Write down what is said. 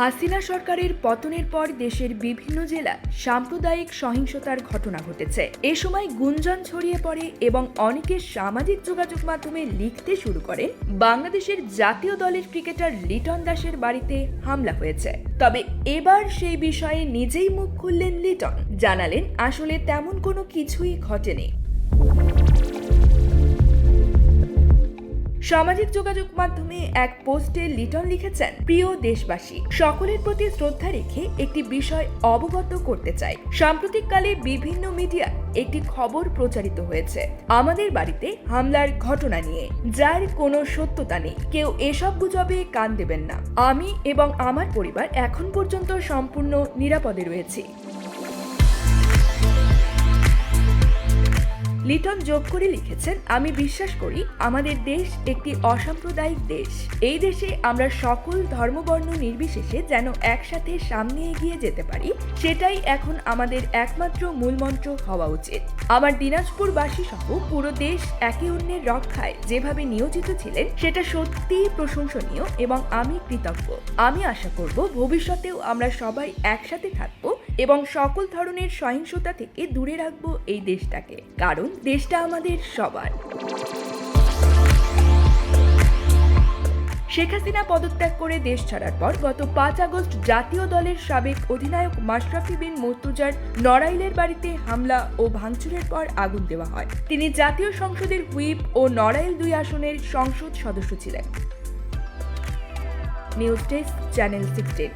হাসিনা সরকারের পতনের পর দেশের বিভিন্ন জেলায় সাম্প্রদায়িক সহিংসতার ঘটনা ঘটেছে। এ সময় গুঞ্জন ছড়িয়ে পড়ে এবং অনেকে সামাজিক যোগাযোগ মাধ্যমে লিখতে শুরু করে, বাংলাদেশের জাতীয় দলের ক্রিকেটার লিটন দাসের বাড়িতে হামলা হয়েছে। তবে এবার সেই বিষয়ে নিজেই মুখ খুললেন লিটন। জানালেন, আসলে তেমন কোনো কিছুই ঘটেনি। সামাজিক যোগাযোগ মাধ্যমে এক পোস্টে লিটন লিখেছেন, প্রিয় দেশবাসী, সকলের প্রতি শ্রদ্ধা রেখে একটি বিষয় অবগত করতে চাই। সাম্প্রতিককালে বিভিন্ন মিডিয়া একটি খবর প্রচারিত হয়েছে। আমাদের বাড়িতে হামলার ঘটনা নিয়ে, যার কোনো সত্যতা নেই। কেউ এসব গুজবে কান দেবেন না। আমি এবং আমার পরিবার এখন পর্যন্ত সম্পূর্ণ নিরাপদে রয়েছি। লিটন যোগ করে লিখেছেন, আমি বিশ্বাস করি আমাদের দেশ একটি অসাম্প্রদায়িক দেশ। এই দেশে আমরা সকল ধর্মবর্ণ নির্বিশেষে যেন একসাথে সামনে এগিয়ে যেতে পারি, সেটাই এখন আমাদের একমাত্র মূলমন্ত্র হওয়া উচিত। আমার দিনাজপুরবাসী সহ পুরো দেশ একে অন্যের রক্ষায় যেভাবে নিয়োজিত ছিলেন, সেটা সত্যিই প্রশংসনীয় এবং আমি কৃতজ্ঞ। আমি আশা করব ভবিষ্যতেও আমরা সবাই একসাথে থাকব এবং সকল ধরনের সহিংসতা থেকে দূরে রাখব এই দেশটাকে, কারণ দেশটা আমাদের সবার। শেখ হাসিনা পদত্যাগ করে দেশ ছাড়ার পর গত পাঁচ আগস্ট জাতীয় দলের সাবেক অধিনায়ক মাশরাফি বিন মর্তুজার নড়াইলের বাড়িতে হামলা ও ভাঙচুরের পর আগুন দেওয়া হয়। তিনি জাতীয় সংসদের হুইপ ও নড়াইল দুই আসনের সংসদ সদস্য ছিলেন। News desk, channel sixteen.